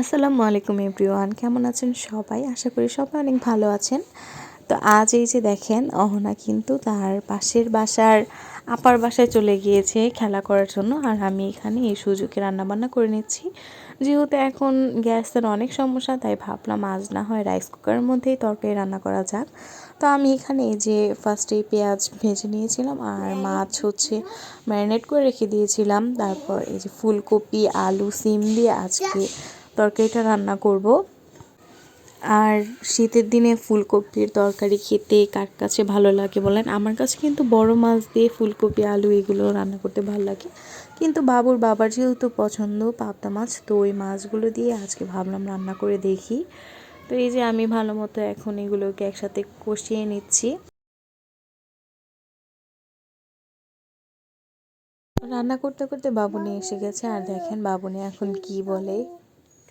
আসসালামু আলাইকুম এভরিওয়ান, কেমন আছেন সবাই? আশা করি সবাই অনেক ভালো আছেন। তো আজ এই যে দেখেন, অহনা কিন্তু তার পাশের বাসার আপার বাসায় চলে গিয়েছে খেলা করার জন্য, আর আমি এখানে এই সুযোগে রান্নাবান্না করে নিচ্ছি। যেহেতু এখন গ্যাসের অনেক সমস্যা, তাই ভাবলাম আজ না হয় রাইস কুকারের মধ্যেই তরকারি রান্না করা যাক। তো আমি এখানে এই যে ফার্স্টে পেঁয়াজ ভেজে নিয়েছিলাম, আর মাছ হচ্ছে ম্যারিনেট করে রেখে দিয়েছিলাম। তারপর এই যে ফুলকপি, আলু, সিম দিয়ে আজকে তরকারিটা রান্না করব। আর শীতের দিনে ফুলকপির তরকারি খেতে কার কাছে ভালো লাগে বলেন? আমার কাছে কিন্তু বড় মাছ দিয়ে ফুলকপি, আলু এগুলো রান্না করতে ভালো লাগে। কিন্তু বাবুর বাবার যেহেতু পছন্দ পাবদা মাছ, তো ওই মাছগুলো দিয়ে আজকে ভাবলাম রান্না করে দেখি। তো এই যে আমি ভালো মতো এখন এগুলোকে একসাথে কষিয়ে নিচ্ছি। রান্না করতে করতে বাবুনি এসে গেছে। আর দেখেন বাবুনি এখন কি বলে?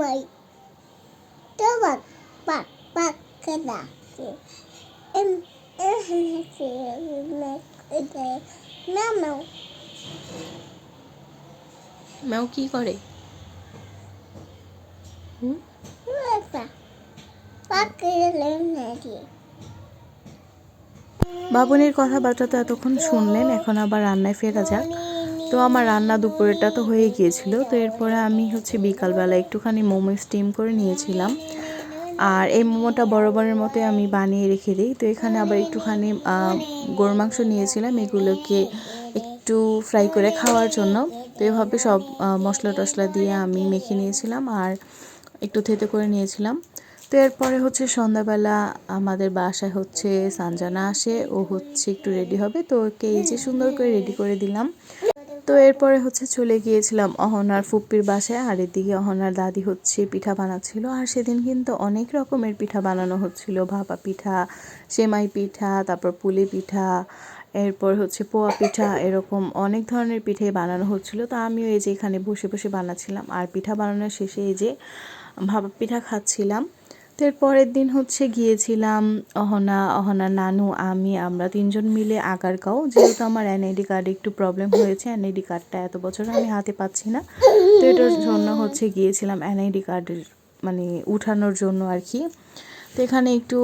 mai. Bak bak bak kada. Em na mau. ম্যাও কি করে হুম. বাবুনির কথাবার্তা তো এতক্ষণ শুনলেন এখন আবার রান্নায় ফেরা যাক তো আমার রান্না দুপুরেরটা তো হয়ে গিয়েছিল, তো এরপরে আমি হচ্ছে বিকালবেলা একটুখানি মোমো স্টিম করে নিয়েছিলাম। আর এই মোমোটা বরাবরের মতোই আমি বানিয়ে রেখে দিই। তো এখানে আবার একটুখানি গরুর মাংস নিয়েছিলাম, এগুলোকে একটু ফ্রাই করে খাওয়ার জন্য। তো এভাবে সব মশলা টশলা দিয়ে আমি মেখে নিয়েছিলাম আর একটু থেতে করে নিয়েছিলাম। তো এরপরে হচ্ছে সন্ধ্যাবেলা আমাদের বাসায় হচ্ছে সানজানা আসে, ও হচ্ছে একটু রেডি হবে। তো ওকে এই যে সুন্দর করে রেডি করে দিলাম। তো এরপরে হচ্ছে চলে গিয়েছিলাম অহনার ফুপ্পির বাসায়। আর এদিকে অহনার দাদি হচ্ছে পিঠা বানাচ্ছিল। আর সেদিন কিন্তু অনেক রকমের পিঠা বানানো হচ্ছিল। ভাপা পিঠা, সেমাই পিঠা, তারপর পুলি পিঠা, এরপর হচ্ছে পোয়া পিঠা, এরকম অনেক ধরনের পিঠে বানানো হচ্ছিল। তো আমিও এই যে এখানে বসে বসে বানাচ্ছিলাম। আর পিঠা বানানোর শেষে এই যে ভাপা পিঠা খাচ্ছিলাম। এর পরের দিন হচ্ছে গিয়েছিলাম অহনা অহনা, নানু, আমি, আমরা তিনজন মিলে আগার আগারগাঁও। যেহেতু আমার এনআইডি কার্ডে একটু প্রবলেম হয়েছে এনআইডি কার্ডটা এত বছর আমি হাতে পাচ্ছি না। তো এটার জন্য হচ্ছে গিয়েছিলাম এনআইডি কার্ডের মানে উঠানোর জন্য আর কি। তো এখানে একটু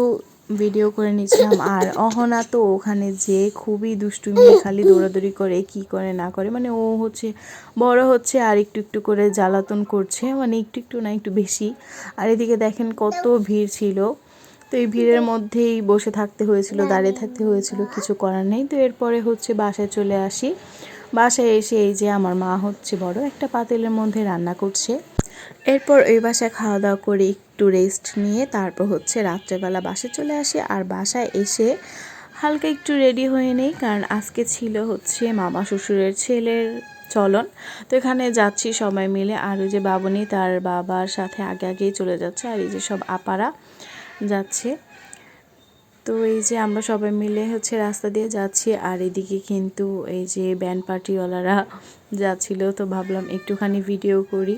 ভিডিও করে নিয়েছিলাম। আর অহনা তো ওখানে যে খুবই দুষ্টুমি, খালি দৌড়াদৌড়ি করে, কি করে, না করে মানে ও হচ্ছে, বড় হচ্ছে আর একটু একটু করে জ্বালাতন করছে মানে একটু একটু না একটু বেশি। আর এদিকে দেখেন কত ভিড় ছিল। তো এই ভিড়ের মধ্যেই বসে থাকতে হয়েছিল, দাঁড়িয়ে থাকতে হয়েছিল, কিছু করার নেই। তো এরপরে হচ্ছে বাসায় চলে আসি। বাসায় এসে এই যে আমার মা হচ্ছে বড়, একটা পাতিলের মধ্যে রান্না করছে। এরপর ওই বাসায় খাওয়া দাওয়া করে একটু রেস্ট নিয়ে তারপর হচ্ছে রাত্রেবেলা বাসে চলে আসি। আর বাসায় এসে হালকা একটু রেডি হয়ে নেই, কারণ আজকে ছিল হচ্ছে মামা শ্বশুরের ছেলের চলন। তো এখানে যাচ্ছি সবাই মিলে। আর ওই যে বাবনি তার বাবার সাথে আগে আগেই চলে যাচ্ছে। আর এই যে সব আপারা যাচ্ছে। তো এই যে আমরা সবাই মিলে হচ্ছে রাস্তা দিয়ে যাচ্ছি। আর এদিকে কিন্তু এই যে ব্যান্ড পার্টিওয়ালারা যাচ্ছিল। তো ভাবলাম একটুখানি ভিডিও করি।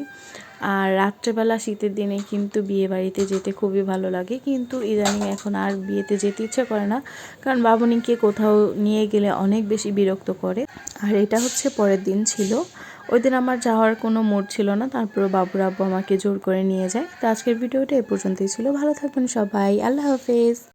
আর রাত্রেবেলা শীতের দিনে কিন্তু বিয়ে বাড়িতে যেতে খুবই ভালো লাগে। কিন্তু ইদানিং এখন আর বিয়েতে যেতে ইচ্ছে করে না। কারণ বাবুনিকে কোথাও নিয়ে গেলে অনেক বেশি বিরক্ত করে। আর এটা হচ্ছে পরের দিন ছিল। ওই দিন আমার যাওয়ার কোনো মোড ছিল না। তারপরে বাবুর আব্বু আমাকে জোর করে নিয়ে যায়। তো আজকের ভিডিওটা এ পর্যন্তই ছিল। ভালো থাকবেন সবাই। আল্লাহ হাফেজ।